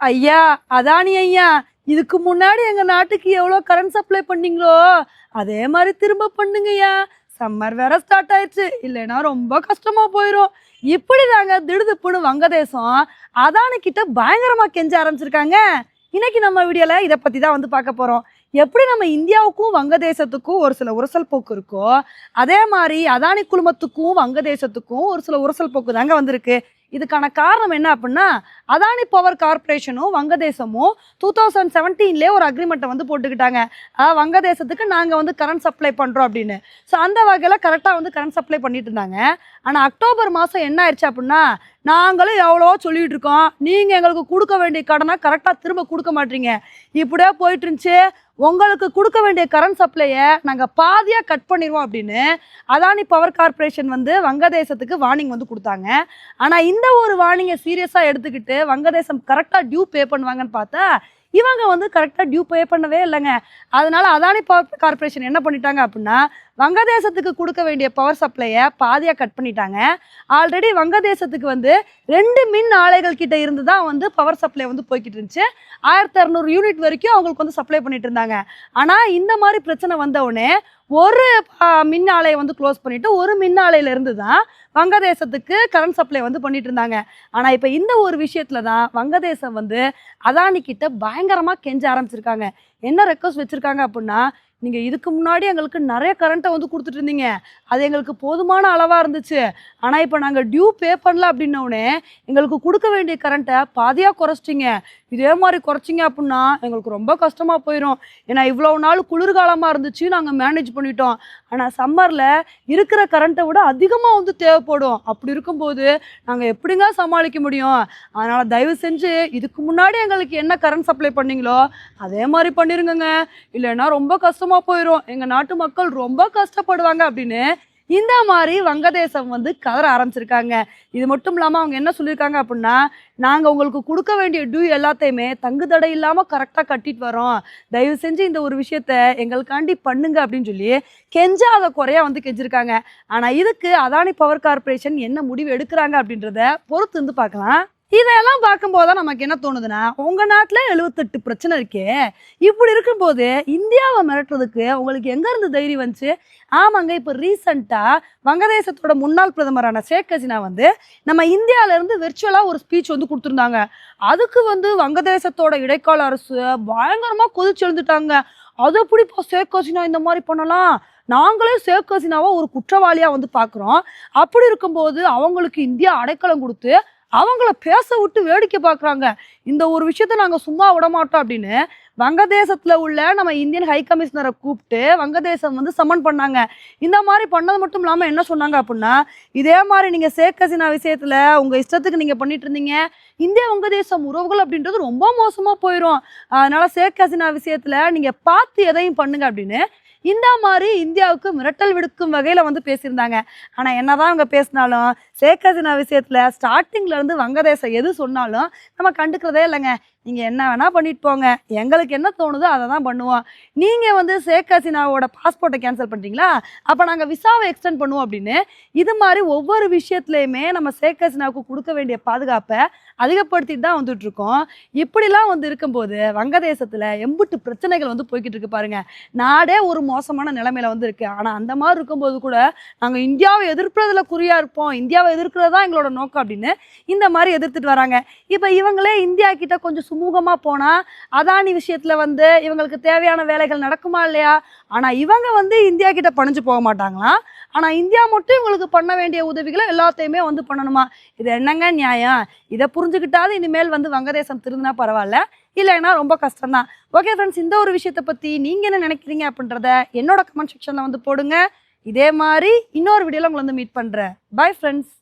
ஐயா அதானி ஐயா இதுக்கு முன்னாடி எங்க நாட்டுக்கு எவ்வளோ கரண்ட் சப்ளை பண்ணீங்களோ அதே மாதிரி திரும்ப பண்ணுங்கய்யா சம்மர் வேற ஸ்டார்ட் ஆயிடுச்சு இல்லைன்னா ரொம்ப கஷ்டமா போயிடும் இப்படி தாங்க திடுதுப்புன்னு வங்கதேசம் அதானி கிட்ட பயங்கரமா கெஞ்ச ஆரம்பிச்சிருக்காங்க. இன்னைக்கு நம்ம வீடியோல இதை பத்தி தான் வந்து பார்க்க போறோம். எப்படி நம்ம இந்தியாவுக்கும் வங்கதேசத்துக்கும் ஒரு சில உரசல் போக்கு இருக்கோ அதே மாதிரி அதானி குழுமத்துக்கும் வங்கதேசத்துக்கும் ஒரு சில உரசல் போக்கு தாங்க வந்திருக்கு. இதுக்கான காரணம் என்ன அப்படின்னா அதானி பவர் கார்ப்பரேஷனும் வங்கதேசமும் டூ தௌசண்ட் செவன்டீன்லேயே ஒரு அக்ரிமெண்ட்டை வந்து போட்டுக்கிட்டாங்க. வங்கதேசத்துக்கு நாங்கள் வந்து கரண்ட் சப்ளை பண்ணுறோம் அப்படின்னு. ஸோ அந்த வகையில் கரெக்டாக வந்து கரண்ட் சப்ளை பண்ணிட்டு இருந்தாங்க. ஆனால் அக்டோபர் மாதம் என்ன ஆயிடுச்சு அப்படின்னா நாங்களும் எவ்வளோ சொல்லிகிட்டு இருக்கோம். நீங்கள் எங்களுக்கு கொடுக்க வேண்டிய கடனை கரெக்டாக திரும்ப கொடுக்க மாட்டீங்க. இப்படியே போயிட்டு இருந்துச்சு. உங்களுக்கு கொடுக்க வேண்டிய கரண்ட் சப்ளையை நாங்கள் பாதியாக கட் பண்ணிடுவோம் அப்படின்னு அதானி பவர் கார்ப்பரேஷன் வந்து வங்கதேசத்துக்கு வார்னிங் வந்து கொடுத்தாங்க. ஆனால் இந்த ஒரு வார்னிங்கை சீரியஸாக எடுத்துக்கிட்டு வங்கதேசம் கரெக்டாக டியூ பே பண்ணுவாங்கன்னு பார்த்தா இவங்க வந்து கரெக்டாக டியூ பே பண்ணவே இல்லைங்க. அதனால அதானி பவர் கார்ப்பரேஷன் என்ன பண்ணிட்டாங்க அப்படின்னா வங்கதேசத்துக்கு கொடுக்க வேண்டிய பவர் சப்ளையை பாதியாக கட் பண்ணிட்டாங்க. ஆல்ரெடி வங்கதேசத்துக்கு வந்து ரெண்டு மின் ஆலைகள் கிட்ட இருந்து தான் வந்து பவர் சப்ளை வந்து போய்கிட்டு இருந்துச்சு. ஆயிரத்தி இரநூறு யூனிட் வரைக்கும் அவங்களுக்கு வந்து சப்ளை பண்ணிட்டு இருந்தாங்க. ஆனால் இந்த மாதிரி பிரச்சனை வந்தவுடனே ஒரு ஆ, மின் ஆலையை வந்து க்ளோஸ் பண்ணிவிட்டு ஒரு மின் தான் வங்கதேசத்துக்கு கரண்ட் சப்ளை வந்து பண்ணிட்டு இருந்தாங்க ஆனால் இப்போ இந்த ஒரு விஷயத்தில் தான் வங்கதேசம் வந்து அதானி கிட்ட பயங்கரமாக கெஞ்ச ஆரம்பிச்சிருக்காங்க. என்ன ரெக்வஸ்ட் வச்சுருக்காங்க அப்படின்னா நீங்கள் இதுக்கு முன்னாடி எங்களுக்கு நிறைய கரண்ட்டை வந்து கொடுத்துட்டு இருந்தீங்க. அது எங்களுக்கு போதுமான அளவாக இருந்துச்சு. ஆனால் இப்போ நாங்கள் டியூ பே பண்ணல அப்படின்னோடனே எங்களுக்கு கொடுக்க வேண்டிய கரண்ட்டை பாதியாக குறைச்சிட்டிங்க. இதே மாதிரி குறைச்சிங்க அப்படின்னா எங்களுக்கு ரொம்ப கஷ்டமாக போயிடும் ஏன்னா இவ்வளோ நாள் குளிர்காலமாக இருந்துச்சு நாங்கள் மேனேஜ் பண்ணிட்டோம். ஆனால் சம்மரில் இருக்கிற கரண்ட்டை விட அதிகமாக வந்து தேவைப்படும். அப்படி இருக்கும்போது நாங்கள் எப்படிங்க சமாளிக்க முடியும்? அதனால் தயவு செஞ்சு இதுக்கு முன்னாடி எங்களுக்கு என்ன கரண்ட் சப்ளை பண்ணீங்களோ அதே மாதிரி பண்ணிருங்கங்க. இல்லைன்னா ரொம்ப கஷ்டம் கஷ்டமாக போயிடும் எங்கள் நாட்டு மக்கள் ரொம்ப கஷ்டப்படுவாங்க அப்படின்னு இந்த மாதிரி வங்கதேசம் வந்து கதற ஆரம்பிச்சிருக்காங்க. இது மட்டும் இல்லாமல் அவங்க என்ன சொல்லியிருக்காங்க அப்படின்னா நாங்கள் உங்களுக்கு கொடுக்க வேண்டிய டியூ எல்லாத்தையுமே தங்கு தடை இல்லாமல் கரெக்டாக கட்டிட்டு வரோம். தயவு செஞ்சு இந்த ஒரு விஷயத்த எங்களுக்காண்டி பண்ணுங்க அப்படின்னு சொல்லி கெஞ்சாத குறையா வந்து கெஞ்சிருக்காங்க. ஆனால் இதுக்கு அதானி பவர் கார்ப்பரேஷன் என்ன முடிவு எடுக்கிறாங்க அப்படின்றத பொறுத்து வந்து பார்க்கலாம். இதெல்லாம் பார்க்கும்போது தான் நமக்கு என்ன தோணுதுன்னா உங்கள் நாட்டில் எழுபத்தெட்டு பிரச்சனை இருக்கே. இப்படி இருக்கும்போது இந்தியாவை மிரட்டுறதுக்கு உங்களுக்கு எங்கேருந்து தைரியம் வந்துச்சு? ஆமாங்க இப்போ ரீசண்டாக வங்கதேசத்தோட முன்னாள் பிரதமரான ஷேக் ஹசினா வந்து நம்ம இந்தியாவிலேருந்து விர்ச்சுவலாக வெர்ச்சுவலாக ஒரு ஸ்பீச் வந்து கொடுத்துருந்தாங்க. அதுக்கு வந்து வங்கதேசத்தோட இடைக்கால அரசு பயங்கரமாக கொதிச்சு எழுந்துட்டாங்க. அது எப்படிப்பா ஷேக் ஹசினா இந்த மாதிரி பண்ணலாம்? நாங்களே ஷேக் ஹசினாவை ஒரு குற்றவாளியாக வந்து பார்க்குறோம். அப்படி இருக்கும்போது அவங்களுக்கு இந்தியா அடைக்கலம் கொடுத்து அவங்கள பேச விட்டு வேடிக்கை பார்க்குறாங்க. இந்த ஒரு விஷயத்த நாங்கள் சும்மா விட மாட்டோம் அப்படின்னு வங்கதேசத்தில் உள்ள நம்ம இந்தியன் ஹை கமிஷனரை கூப்பிட்டு வங்கதேசம் வந்து சம்மன் பண்ணாங்க. இந்த மாதிரி பண்ணது மட்டும் இல்லாமல் என்ன சொன்னாங்க அப்படின்னா இதே மாதிரி நீங்கள் ஷேக் ஹசீனா விஷயத்தில் உங்கள் இஷ்டத்துக்கு நீங்கள் பண்ணிட்டு இருந்தீங்க இந்திய வங்கதேசம் உறவுகள் அப்படின்றது ரொம்ப மோசமாக போயிடும் அதனால் ஷேக் ஹசீனா விஷயத்தில் நீங்கள் பார்த்து எதையும் பண்ணுங்க அப்படின்னு இந்த மாதிரி இந்தியாவுக்கு மிரட்டல் விடுக்கும் வகையில் வந்து பேசியிருந்தாங்க. ஆனால் என்னதான் அவங்க பேசினாலும் ஷேக் ஹசீனா விஷயத்தில் ஸ்டார்டிங்லேருந்து வங்கதேசம் எது சொன்னாலும் நம்ம கண்டுக்கிறதே இல்லைங்க. நீங்கள் என்ன வேணால் பண்ணிட்டு போங்க. எங்களுக்கு என்ன தோணுதோ அதை தான் பண்ணுவோம். நீங்கள் வந்து ஷேக் ஹசீனாவோட பாஸ்போர்ட்டை கேன்சல் பண்ணுறீங்களா அப்போ நாங்கள் விசாவை எக்ஸ்டெண்ட் பண்ணுவோம் அப்படின்னு. இது மாதிரி ஒவ்வொரு விஷயத்துலையுமே நம்ம ஷேக் ஹசீனாவுக்கு கொடுக்க வேண்டிய பாதுகாப்பை அதிகப்படுத்திட்டு தான் வந்துட்டுருக்கோம். இப்படிலாம் வந்து இருக்கும்போது வங்கதேசத்தில் எம்புட்டு பிரச்சனைகள் வந்து போய்கிட்டு இருக்கு பாருங்க. நாடே ஒரு மோசமான நிலைமையில வந்து இருக்குது ஆனால் அந்த மாதிரி இருக்கும்போது கூட நாங்கள் இந்தியாவை எதிர்ப்பதில் குறியாக இருப்போம். இந்தியாவை எதிர்க்கிறது தான் எங்களோட நோக்கம் அப்படின்னு இந்த மாதிரி எதிர்த்துட்டு வராங்க. இப்போ இவங்களே இந்தியா கிட்ட கொஞ்சம் சுமூகமாக போனால் அதானி விஷயத்தில் வந்து இவங்களுக்கு தேவையான வேலைகள் நடக்குமா இல்லையா? ஆனால் இவங்க வந்து இந்தியா கிட்ட பணிஞ்சு போக மாட்டாங்களாம் ஆனால் இந்தியா மட்டும் இவங்களுக்கு பண்ண வேண்டிய உதவிகளை எல்லாத்தையுமே வந்து பண்ணணுமா? இது என்னங்க நியாயம்? இதை புரிஞ்சுக்கிட்டாது இனிமேல் வந்து வங்கதேசம் திருந்தினா பரவாயில்ல இல்லைன்னா ரொம்ப கஷ்டம்தான். ஓகே ஃப்ரெண்ட்ஸ் இந்த ஒரு விஷயத்தை பற்றி நீங்கள் என்ன நினைக்கிறீங்க அப்படின்றத என்னோட கமெண்ட் செக்ஷனில் வந்து போடுங்க. இதே மாதிரி இன்னொரு வீடியோவில் உங்களை வந்து மீட் பண்ணுறேன் பை ஃப்ரெண்ட்ஸ்